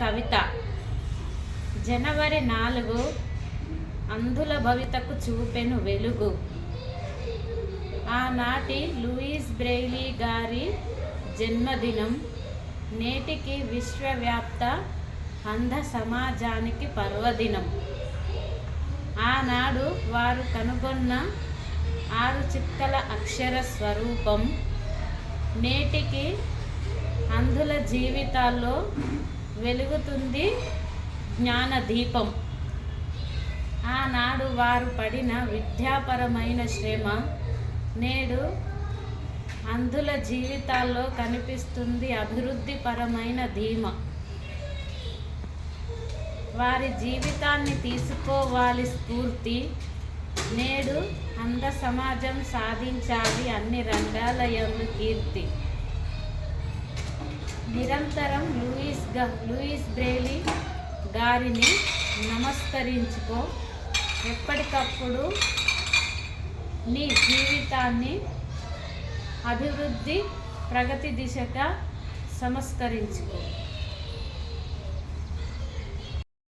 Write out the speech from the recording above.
కవిత. జనవరి నాలుగు అంధుల భవితకు చూపెను వెలుగు. ఆనాటి లూయిస్ బ్రెయిలీ గారి జన్మదినం నేటికి విశ్వవ్యాప్త అంధ సమాజానికి పర్వదినం. ఆనాడు వారు కనుగొన్న ఆరు చిక్కల అక్షర స్వరూపం నేటికి అంధుల జీవితాల్లో వెలుగుతుంది జ్ఞాన దీపం. ఆనాడు వారు పడిన విద్యాపరమైన శ్రమ నేడు అంధుల జీవితాల్లో కనిపిస్తుంది అభివృద్ధిపరమైన ధీమ. వారి జీవితాన్ని తీసుకోవాలి స్ఫూర్తి నేడు అంధ సమాజం సాధించాలి అన్ని రంగాల యందు కీర్తి. నిరంతరం లూయిస్ గ లూయిస్ బ్రేలీ గారిని నమస్కరించుకో. ఎప్పటికప్పుడు నీ జీవితాన్ని అభివృద్ధి ప్రగతి దిశగా సంస్కరించుకో